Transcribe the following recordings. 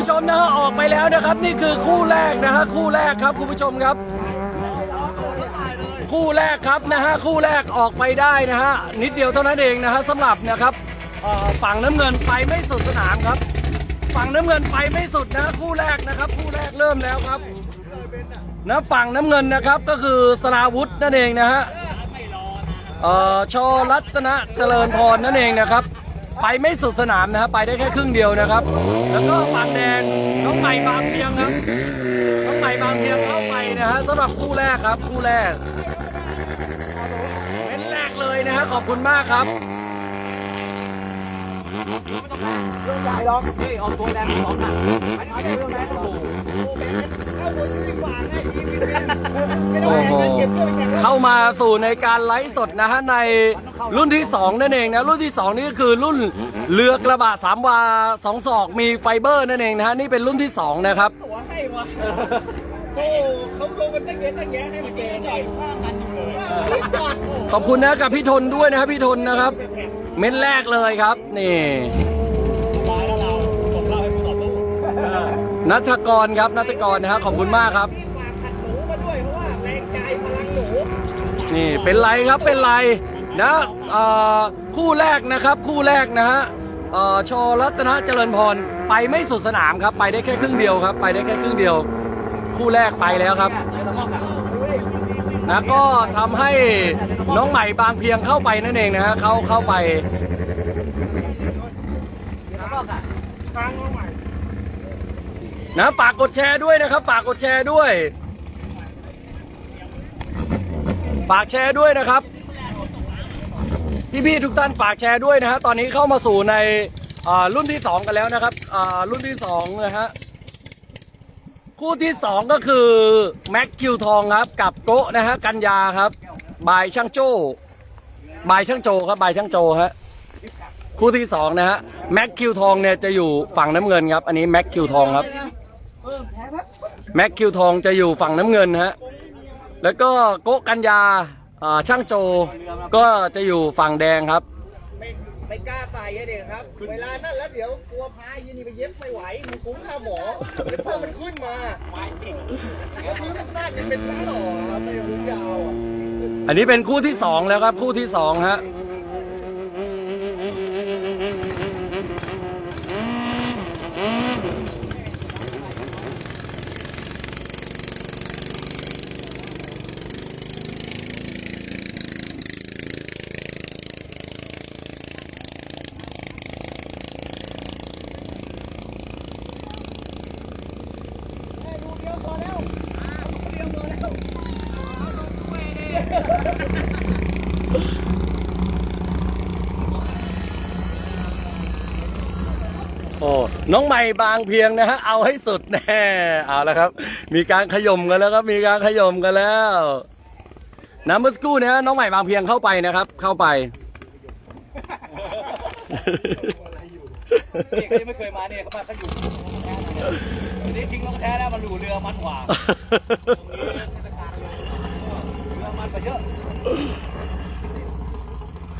ผู้ชมนะฮะออกไปแล้วนะครับ นี่คือคู่แรกนะฮะคู่แรกครับคุณผู้ชมครับ คู่แรกครับนะฮะคู่แรกออกไปได้นะฮะนิดเดียวเท่านั้นเองนะฮะสำหรับนะครับเอ่อฝั่งน้ำเงินไปไม่สุดสนามครับ ฝั่งน้ำเงินไปไม่สุดนะคู่แรกนะครับ คู่แรกเริ่มแล้วครับนะฝั่งน้ำเงินนะครับก็คือสราวุธนั่นเองนะฮะเอ่อชอรัตนะเจริญพรนั่นเองนะครับ ไปไม่สุดสนามนะฮะไปได้แค่ครึ่งเดียวนะครับ แล้วก็ฝั่งแดงน้องใหม่บางเพียงครับน้องใหม่บางเพียงเข้าไปนะฮะสำหรับคู่แรกครับคู่แรกเป็นแรกเลยนะฮะขอบคุณมากครับ ใหญ่หรอกนี่ออกตัวแดงสองหนักไม่ใช่เรื่องแดงโอ้โหโอ้โหเข้ามาสู่ในการไลฟ์สดนะฮะในรุ่นที่ 2 นั่นเองนะรุ่นที่ 2 นี่ก็คือรุ่นเรือกระบะสามวาสองศอกมีไฟเบอร์นั่นเองนะฮะนี่เป็นรุ่นที่ 2 นะครับตัวให้วะโอ้เขาลงกันตั้งเยอะตั้งแยะให้มาเกณฑ์ใหญ่ข้างกันอยู่ ขอบคุณนะกับพี่ทนด้วยนะครับพี่ทนนะครับ เม้นแรกเลยครับ นี่นัทกรครับนัทกรนะฮะขอบคุณมากครับพี่ฝากขัดหนูมาด้วยเพราะว่าแรงใจพลังหนูนี่เป็นไรครับเป็นไรนะคู่แรกนะครับ คู่แรกนะฮะเอ่อชอรัตนะเจริญพรไปไม่สุดสนามครับ ไปได้แค่ครึ่งเดียวครับ ไปได้แค่ครึ่งเดียว คู่แรกไปแล้วครับ นะก็ทำให้น้องใหม่บางเพียงเข้าไปนั่นเองนะฮะเขาเข้าไปนะฝากกดแชร์ด้วยนะครับ ฝากกดแชร์ด้วย ฝากแชร์ด้วยนะครับพี่ๆทุกท่านฝากแชร์ด้วยนะฮะตอนนี้เข้ามาสู่ในรุ่นที่ 2 กันแล้วนะครับรุ่นที่2นะฮะ คู่ที่ 2 ก็คือแม็กคิวทองครับ กับโกะนะฮะกัญญาครับบายช่างโจ้บายช่างโจครับบายช่างโจฮะคู่ที่2นะฮะแม็กคิวทองเนี่ยจะอยู่ฝั่งน้ำเงินครับ อันนี้แม็กคิวทองครับแม็กคิวทองจะอยู่ฝั่งน้ำเงินฮะแล้วก็โกะกัญญาอ่าช่างโจก็จะอยู่ฝั่งแดงครับ ไม่ไม่กล้าใส่อะเด็กครับ เวลานั่นแล้วเดี๋ยวกลัวพายยินนี่ไปเย็บไม่ไหวมันคุ้มค่าหมอเดี๋ยวพวกมันขึ้นมาแล้วพื้นมันน่าจะเป็นพื้นต่อครับไม่ใช่พื้นยาวอะ อันนี้เป็นคู่ที่สองแล้วครับ คู่ที่สองฮะ โอ้น้องใหม่บางเพียงนะฮะเอาให้สุดแน่เอาแล้วครับ มีการขย่มกันแล้วครับมีการขย่มกันแล้วน้ำเมื่อสักครู่เนี้ยน้องใหม่บางเพียงเข้าไปนะครับ เข้าไปนี่เขายังไม่เคยมาเนี่ยเขามาเขาอยู่ทีนี้ทิ้งรถแท้แล้วมาหลู่เรือมันกว่าเรือมันไปเยอะ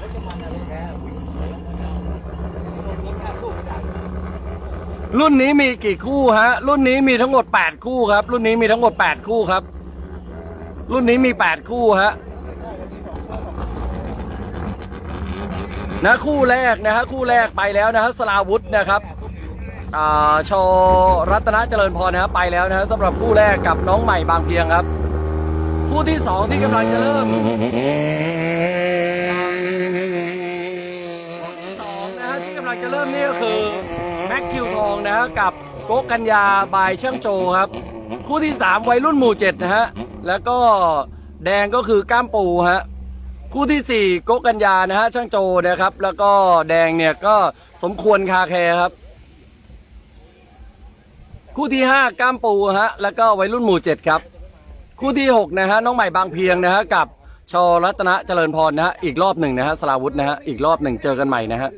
รถจะมันอะไรแท้รถแท้ลูกจัด รุ่นนี้มีกี่คู่ฮะ รุ่นนี้มีทั้งหมด 8 คู่ครับ รุ่นนี้มีทั้งหมด 8 คู่ครับ รุ่นนี้มี 8 คู่ฮะนะคู่แรกนะฮะคู่แรกไปแล้วนะฮะสลาวุธนะครับอ่าชอรัตนเจริญพรนะฮะไปแล้วนะฮะสำหรับคู่แรกกับน้องใหม่บางเพียงครับ คู่ที่2ที่กำลังจะเริ่ม นะกับโกกัญญาบายช่างโจครับ คู่ที่ 3 วัยรุ่นหมู่ 7 นะฮะ แล้วก็แดงก็คือก้ามปูฮะ คู่ทีสี่ 4 โกกัญญานะฮะช่างโจนะครับ แล้วก็แดงเนี่ยก็สมควรคาแคร์ครับ คู่ที่ 5 ก้ามปูฮะ แล้วก็วัยรุ่นหมู่ 7 ครับ คู่ที่ 6 นะฮะน้องใหม่บางเพียงนะฮะกับชอรัตนะเจริญพรนะฮะอีกรอบหนึ่งนะฮะสลาวุธนะฮะอีกรอบหนึ่งเจอกันใหม่นะฮะ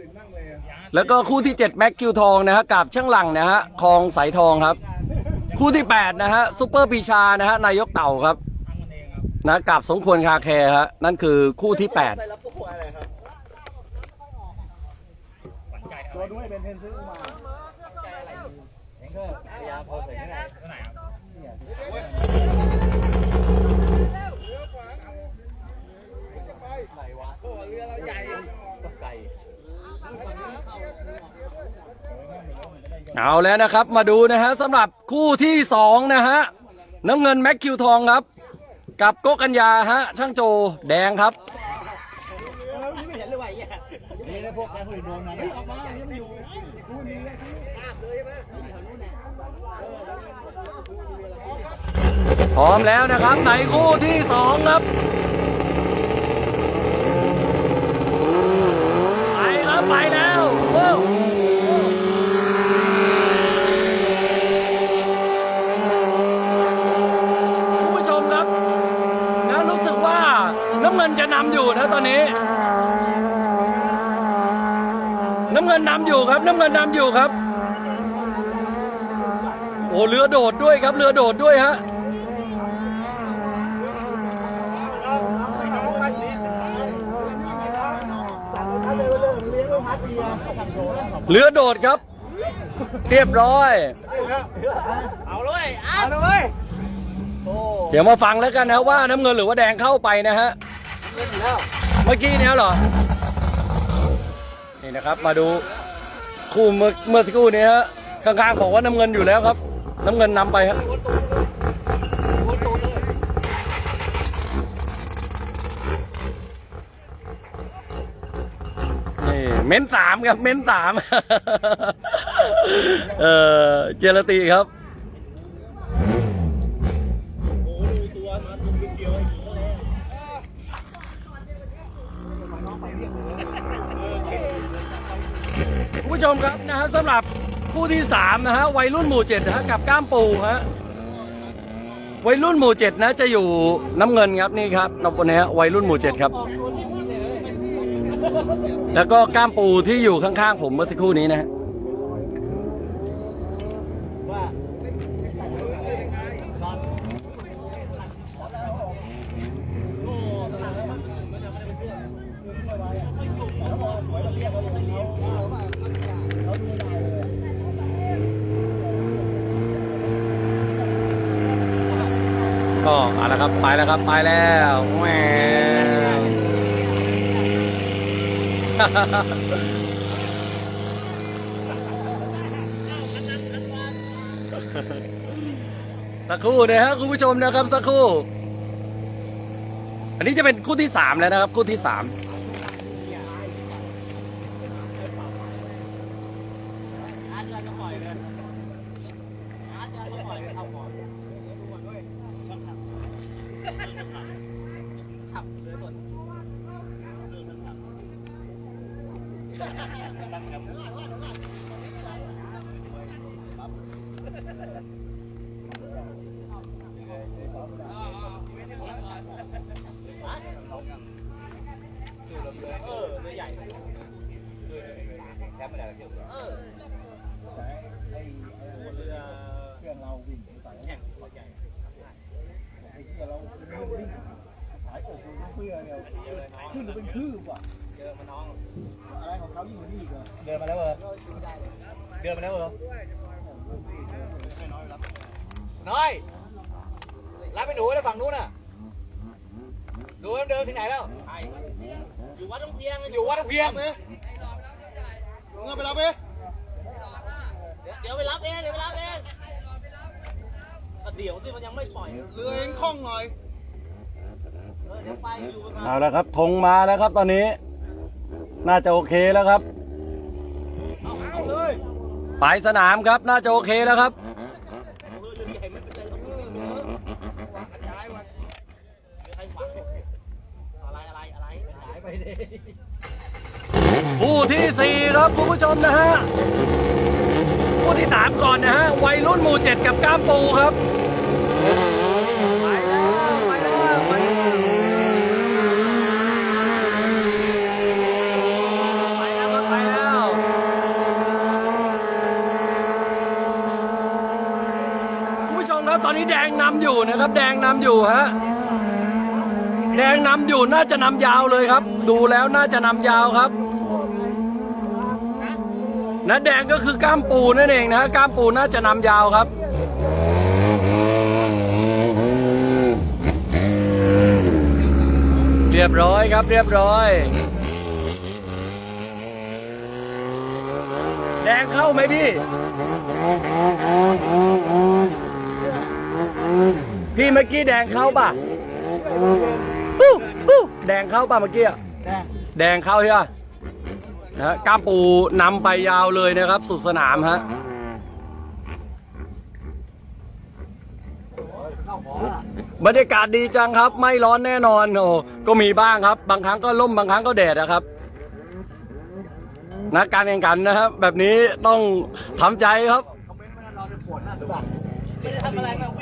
แล้วก็คู่ที่ 7 แม็กคิวทองนะฮะกับช่างหลังนะฮะคลองสายทองครับ คู่ที่ 8 นะฮะซูเปอร์ปีชานะฮะนายกเต่าครับนะกับสงควรคาแคร์ฮะนั่นคือคู่ที่ไปรับพวกอะไรครับตัวด้วยเป็นเทนซื้อมา เองก็พยายามพอใส่ไม่ได้ที่ไหนครับไหนวะโอ้เรือเราใหญ่ไก่ เอาแล้วนะครับมาดูนะฮะสำหรับคู่ที่สองนะฮะน้ำเงินแม็กคิวทองครับ กับโกกัญญาฮะช่างโจแดงครับพวกแกคนอื่นโดนนะออกมายังไม่อยู่พร้อมแล้วนะครับในคู่ที่สองครับไปครับไปแล้วโอ้คุณผู้ชมครับนะรู้สึกว่าน้ำเงินจะนำอยู่นะตอนนี้ น้ำเงินนำอยู่ครับ น้ำเงินนำอยู่ครับ โอ้เรือโดดด้วยครับ เรือโดดด้วยฮะเรือโดดครับ เรียบร้อย เอาเลยเอาเลยโอ้เดี๋ยวมาฟังแล้วกันนะว่าน้ำเงินหรือว่าแดงเข้าไปนะฮะ เมื่อกี้เนี้ยเหรอ นี่นะครับมาดูคู่เมื่อเมื่อสักครู่นี้ฮะข้างๆบอกว่าน้ำเงินอยู่แล้วครับ น้ำเงินนำไปฮะนี่เม้นสามครับเม้นสามเออเจรตีครับ ผู้ชมครับนะฮะสำหรับคู่ที่สามนะฮะวัยรุ่นหมู่เจ็ดนะฮะกับก้ามปูฮะวัยรุ่นหมู่เจ็ดนะจะอยู่น้ำเงินครับนี่ครับนบนี้วัยรุ่นหมู่เจ็ดครับ แล้วก็ก้ามปูที่อยู่ข้างๆผมเมื่อสักครู่นี้นะฮะ ก็เอาละครับไปแล้วครับไปแล้วแหวสักครู่นะฮะคุณผู้ชมนะครับสักครู่ อันนี้จะเป็นคู่ที่สามแล้วนะครับ คู่ที่สาม เดินมาแล้วเออเดินมาแล้วเออน้อยรับไปหนูแล้วฝั่งนู้นน่ะดูว่าเดินที่ไหนแล้วอยู่วัดต้องเพียงอยู่วัดต้องเพียงเงินไปรับไหมเดี๋ยวไปรับเองเดี๋ยวไปรับเองเดี๋ยวสิมันยังไม่ปล่อยเรือเองคล่องหน่อย เดี๋ยวไปอยู่กันเอาละครับธงมาแล้วครับตอนนี้ น่าจะโอเคแล้วครับเอาเลยไปสนามครับน่าจะโอเคแล้วครับอะไรอะไรอะไรหายไปเลยคู่ที่สี่ครับคุณผู้ชมนะฮะคู่ที่สามก่อนนะฮะวัยรุ่นหมู่เจ็ดกับก้ามปูครับไปแล้วไปแล้วไปแล้วไปแล้วครับไปแล้วคุณผู้ชมครับตอนนี้แดงนำ อยู่นะครับ แดงนำอยู่ฮะแดงนำอยู่น่าจะนำยาวเลยครับ ดูแล้วน่าจะนำยาวครับนะแดงก็คือก้ามปูนั่นเองนะฮะก้ามปูน่าจะนำยาวครับเรียบร้อยครับเรียบร้อย แดงเข้าไหมพี่ พี่เมื่อกี้แดงเข้าป่ะฮู้ฮู้แดงเข้าป่ะเมื่อกี้อะแดงแดงเข้าใช่ป่ะนะฮะก้ามปูนำไปยาวเลยนะครับ สุดสนามฮะ บรรยากาศดีจังครับ ไม่ร้อนแน่นอนโอ้ก็มีบ้างครับ บางครั้งก็ล่มบางครั้งก็แดดนะครับ นะการแข่งขันนะครับ แบบนี้ต้องทำใจครับเขาเป็นมันเราจะปวดหน้าหรือเปล่าไม่ได้ทำอะไรก็วิ่ง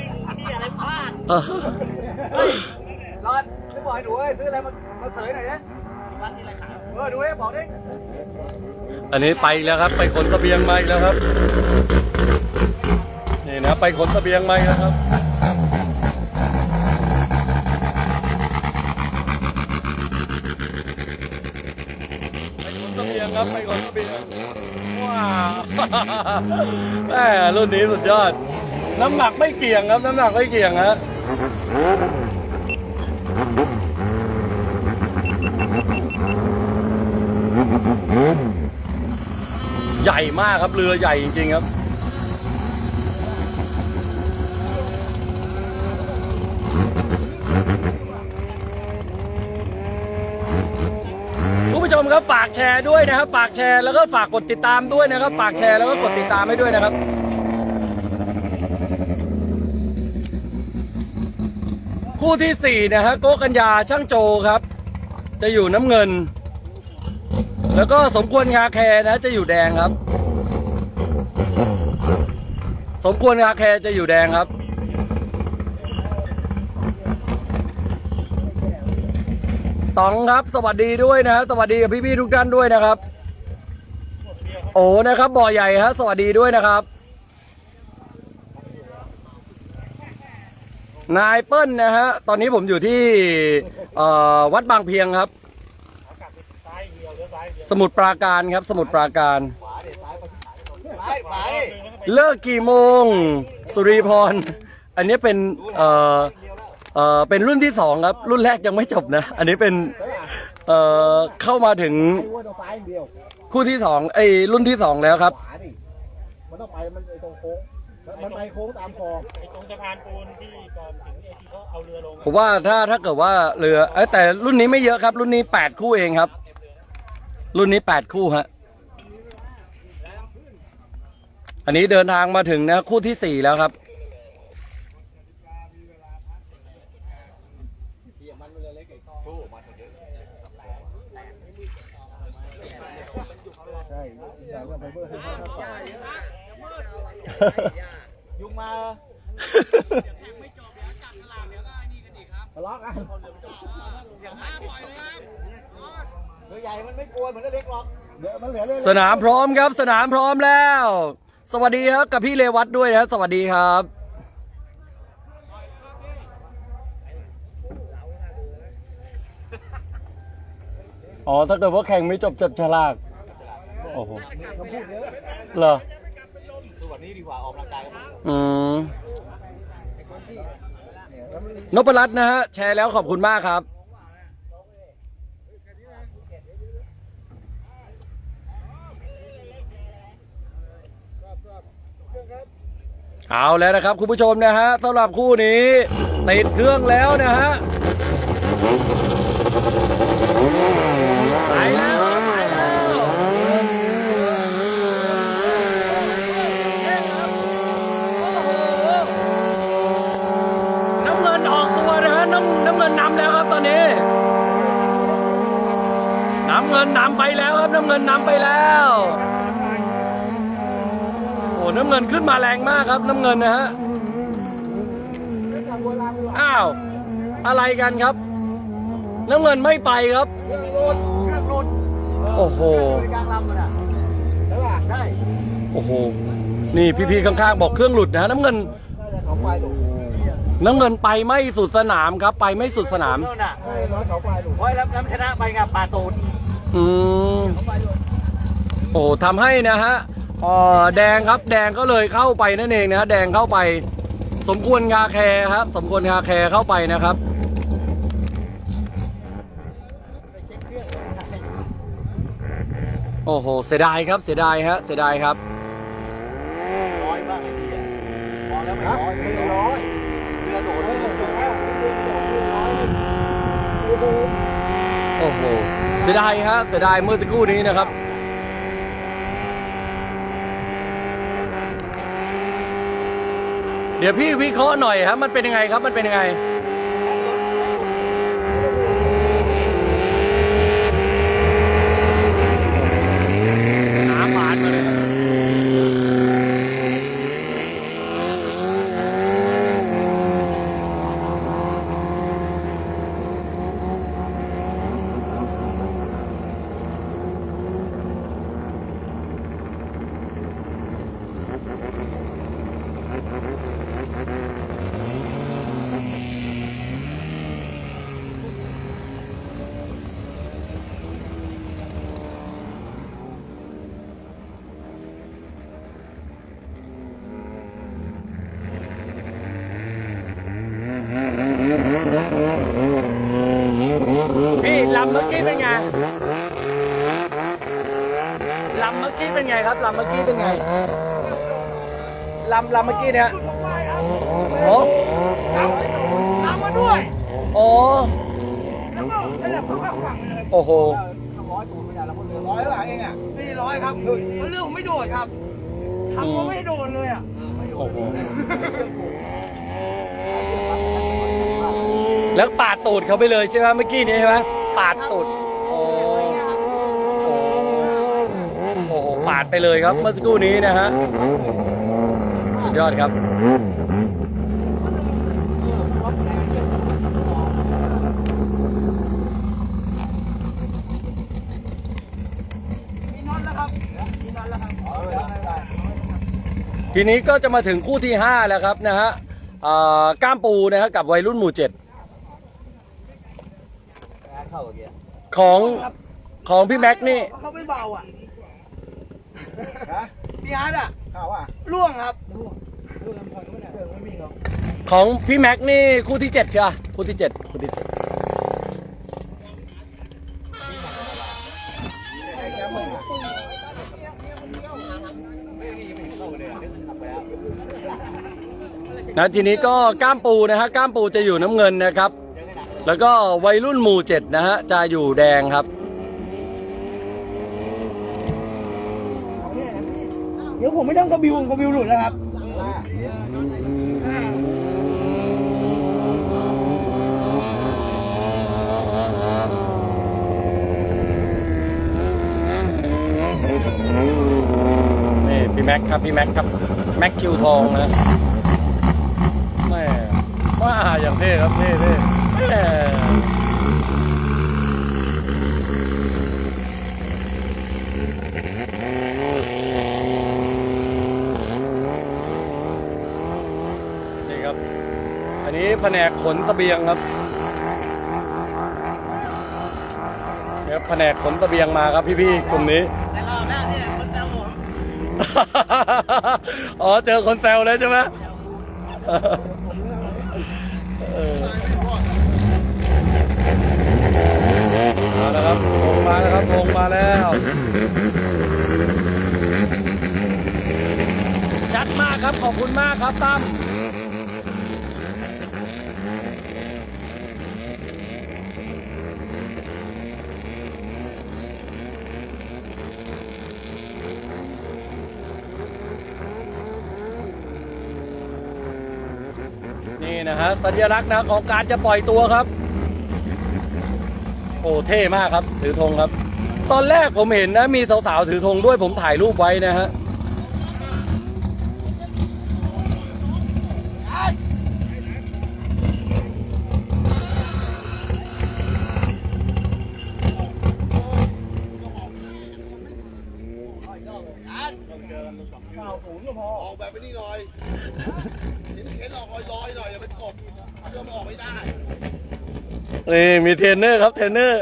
รอดไม่บอกให้หนูเอ้ยซื้ออะไรมามาเสยหน่อยนะวันที่ไรขายเออดูให้บอกดิอันนี้ไปแล้วครับ ไปขนเสบียงมาอีกแล้วครับ นี่นะไปขนเสบียงมาอีกแล้วครับไปขนเบียงครับไปขนเบียงว้าวแหมรุ่นนี้สุดยอด น้ำหนักไม่เกี่ยงครับ น้ำหนักไม่เกี่ยงฮะ ใหญ่มากครับเรือใหญ่จริงๆครับ คุณผู้ชมครับฝากแชร์ด้วยนะครับ ฝากแชร์แล้วก็ฝากกดติดตามด้วยนะครับ ฝากแชร์แล้วก็กดติดตามให้ด้วยนะครับ คู่ที่สี่นะฮะโกกัญญาช่างโจครับ จะอยู่น้ำเงิน แล้วก็สมควรงาแคนะจะอยู่แดงครับ สมควรงาแคจะอยู่แดงครับต๋องครับ สวัสดีด้วยนะฮะสวัสดีกับพี่ๆทุกท่านด้วยนะครับ โอ้นะครับบ่อใหญ่ฮะสวัสดีด้วยนะครับ นายเปิ้ลนะฮะ ตอนนี้ผมอยู่ที่เอ่อวัดบางเพียงครับ สมุทรปราการครับ สมุทรปราการซ้ายขวาดิเลิกกี่โมง สุริพร อันนี้เป็นเอ่อเอ่อเป็นรุ่นที่สองครับ รุ่นแรกยังไม่จบนะ อันนี้เป็นเอ่อเข้ามาถึงไอ้วัวต้องซ้ายอย่างเดียวคู่ที่สองไอ้ยรุ่นที่สองแล้วครับขวาดิมันต้องไปมันไอ้ตรงโค้ง มันไปโค้งตามคลอง ไอ้ตรงสะพานปูนที่ก่อนถึงไอ้ที่ เขาเอาเรือลงผมว่าถ้าถ้าเกิดว่าเรือเอ้ยแต่รุ่นนี้ไม่เยอะครับ รุ่นนี้แปดคู่เองครับ รุ่นนี้แปดคู่ฮะอันนี้เดินทางมาถึงนะคู่ที่สี่แล้วครับใช่ใช่ เรื่องไฟเบอร์ให้เขาเข้าไปยุงมาทะเลาะกันเรือใหญ่มันไม่กลัวเหมือนเรือเล็กหรอกเดี๋ยวมันเหลือเรื่องสนามพร้อมครับ สนามพร้อมแล้ว สวัสดีครับกับพี่เลวัตด้วยนะสวัสดีครับ อ๋อ ถ้าเกิดว่าแข่งไม่จบจับฉลาก โอ้โหเหรอ คือวันนี้ดีกว่าออกกำลังกายกันอืมน พรัตน์นะฮะแชร์แล้วขอบคุณมากครับ เอาแล้วนะครับคุณผู้ชมนะฮะสำหรับคู่นี้ติดเครื่องแล้วนะฮะไปแล้วไปแล้วน้ำเงินออกตัวนะฮะน้ำน้ำเงินนำแล้วครับตอนนี้ น้ำเงินนำไปแล้วครับน้ำเงินนำไปแล้วโอ้น้ำเงินขึ้นมาแรงมากครับน้ำเงินนะฮะอ้าวอะไรกันครับ น้ำเงินไม่ไปครับเครื่องรุดเครื่องรุดโอ้โหกลางลำมันอะใช่ป่ะใช่โอ้โหนี่พี่ๆข้างๆบอกเครื่องหลุดนะน้ำเงินน้ำเงินไปไม่สุดสนามครับ ไปไม่สุดสนามโน่นน่ะใช่ร้อยเพราะน้ำชนะไปไงปาตูน อืมโอ้ทำให้นะฮะอ่อแดงครับแดงก็เลยเข้าไปนั่นเองนะฮะแดงเข้าไป สมควรคาแคร์ครับ สมควรคาแคร์เข้าไปนะครับ โอ้โหเสียดายครับเสียดายฮะเสียดายครับ ร้อยบ้างไอ้เหี้ยพอแล้วไม่ร้อยไม่ร้อยเรือโดดไม่ถึงแล้วโอ้โห เสียดายฮะเสียดายเมื่อสักครู่นี้นะครับ เดี๋ยวพี่วิเคราะห์หน่อยครับ มันเป็นยังไงครับ มันเป็นยังไง น้ำบานมาเลยครับพี่ลำเมื่อกี้เป็นไงลำเมื่อกี้เป็นไงครับลำเมื่อกี้เป็นไงลำลำเมื่อกี้เนี่ยโอ้น้ำมาด้วย โอ้แล้วก็ขยับเข้าฝั่งเลยโอ้โหร้อยตูนไม่ได้แล้วคนเรือร้อยหลังเองอะสี่ร้อยครับมันเรื่องผมไม่โดดครับทำมาไม่ให้โดนเลยอะโอ้โหแล้วปาดตูดเขาไปเลยใช่ไหมเมื่อกี้นี้ใช่ไหมปาดตูดโอ้โอ้โอ้โหปาดไปเลยครับเมื่อสักครู่นี้นะฮะสุ ดยอดครับมีน็อตแล้วครับมีน็อตแล้วครับเอาเลยเอาเลยทีนี้ก็จะมาถึงคู่ที่ 5 แล้วครับนะฮะอ่าก้ามปูนะฮะกับวัยรุ่นหมู่7เข้ากับเกียร์ของของพี่แม็กนี่เขาไม่เบาอะฮะพี่อาร์ตอะเข้าอะล่วงครับล่วงล่วงลำพังก็ไม่ได้เออไม่มีหรอกของพี่แม็กนี่คู่ที่7ใช่ปะคู่ที่7คู่ที่7นะทีนี้ก็ก้ามปูนะฮะก้ามปูจะอยู่น้ำเงินนะครับ แล้วก็วัยรุ่นหมู่เจ็ดนะฮะจะอยู่แดงครับ เดี๋ยวผมไม่ต้องกระบิวกระบิวหลุดแล้วครับนี่พี่แม็กครับพี่แม็กครับแม็กคิวทองนะแม่ว่าอย่างเท่ครับเท่เท่แม่นี่ครับ อันนี้ แผนกขนเสบียงครับนี่ครับแผนกขนเสบียงมาครับพี่ๆกลุ่มนี้แต่รอบหน้าเนี่ยคนเจ้าผมอ๋อเจอคนแซวเลยใช่ไหมเออมาแล้วครับลงมาแล้วครับลงมาแล้วชัดมากครับขอบคุณมากครับตั้ม ฮะสัญลักษณ์นะของการจะปล่อยตัวครับ โอ้เท่มากครับ ถือธงครับ ตอนแรกผมเห็นนะมีสาวๆถือธงด้วยผมถ่ายรูปไว้นะฮะ ข่าวศูนย์ก็พอออกแบบไปนี่หน่อยเห็นเห็นออกลอยๆหน่อยอย่าไปกบเรื่องมันออกไม่ได้นี่มีเทรนเนอร์ครับเทรนเนอร์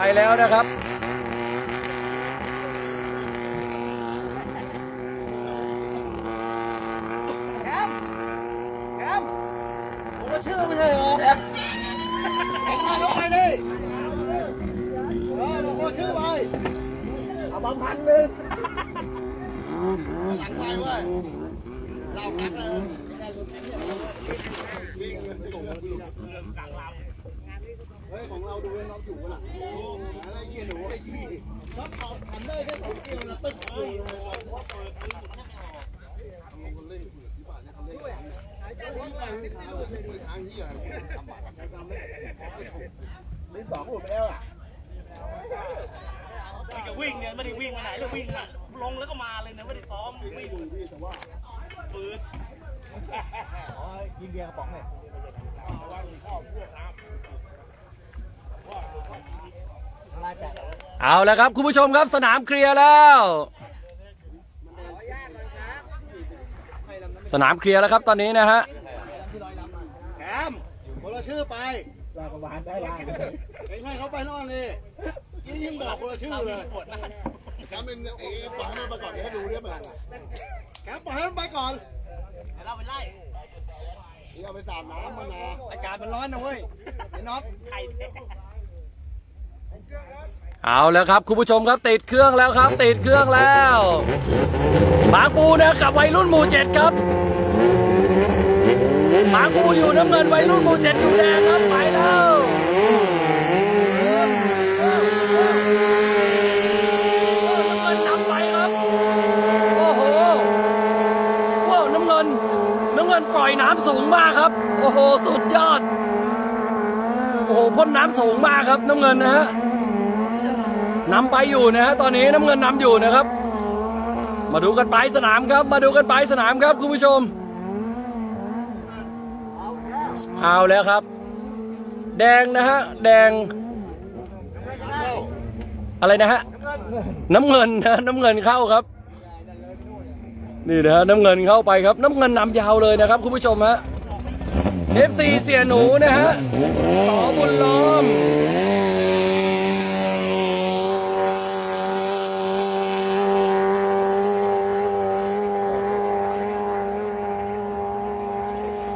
ไปแล้วนะครับ แคมแคมผมก็ชื่อไม่ใช่เหรอเอ็ งมาไปดิเออบอกว่าชื่อไปเอามาพันหนึ่งหลังไปเว้ยเราพักเลยเฮ้ยของเราดูเราอยู่กันล่ะอะไรเยี่ยหนูไอ้ยี่ถถอดขันได้แค่สองเกียวนะตึ๊ดเลยหายใจร้อนแรงนิดเดียวทางเหี้ยทำบาปใช้กรรมไม่ ลิ้นสองหลุดไปแล้วอะนี่ก็วิ่งเนี่ยไม่ได้วิ่งมาไหนเลยวิ่งอะลงแล้วก็มาเลยนะไม่ได้ซ้อมวิ่งดูพี่แต่ว่าปืนยิงเบียร์กระป๋องเลยเอาแล้วครับ คุณผู้ชมครับสนามเคลียร์แล้ว สนามเคลียร์แล้วครับตอนนี้นะฮะแคมคนละชื่อไป ลากบาลได้ลากเองให้เขาไปนอกนี่ยิ่งยิ่งบอกคนละชื่อเลยแคมเป็นเอ๋ปล่อยให้มันไปก่อนเดี๋ยวให้ดูเรื่องมันแคมปล่อยให้มันไปก่อนเราไปไล่เดี๋ยวเอาไปสาดน้ำมันนะอากาศมันร้อนนะเว้ยไอ้น็อกไข่แท้เอาแล้วครับคุณผู้ชมครับติดเครื่องแล้วครับ ติดเครื่องแล้วบางปูนะกับวัยรุ่นหมู่เจ็ดครับ บางปูอยู่น้ำเงินวัยรุ่นหมูเจ็ดอยู่แดงครับไปแล้วน้ำเงินนำไปครับโอ้โหว้าวน้ำเงินน้ำเงินปล่อยน้ำสูงมากครับ โอ้โหสุดยอด โอ้โหพ่นน้ำสูงมากครับน้ำเงินนะฮะนำไปอยู่นะฮะตอนนี้น้ำเงินนำอยู่นะครับ มาดูกันไปสนามครับ มาดูกันไปสนามครับคุณผู้ชม เอาแล้วครับ แดงนะฮะ แดง อะไรนะฮะ น้ำเงินนะน้ำเงินเข้าครับ นี่นะฮะน้ำเงินเข้าไปครับ น้ำเงินนำยาวเลยนะครับ คุณผู้ชมฮะเอฟซีเสียหนูนะฮะต่อบุญล้อม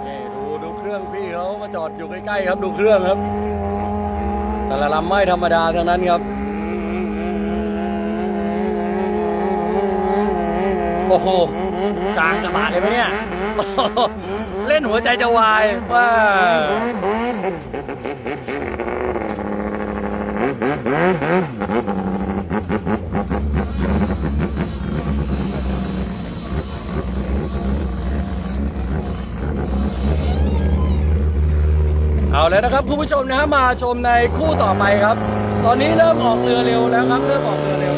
นี่ดูดูเครื่องพี่เขามาจอดอยู่ ใกล้ๆครับดูเครื่องครับ แต่ละลำไม่ธรรมดาทั้งนั้นครับ โอ้โหกลางกระบะเลยไหมเนี่ย เล่นหัวใจจะวายว่า เอาแล้วนะครับคุณผู้ชมนะมาชมในคู่ต่อไปครับ ตอนนี้เริ่มออกเรือเร็วแล้วครับเริ่มออกเรือเร็ว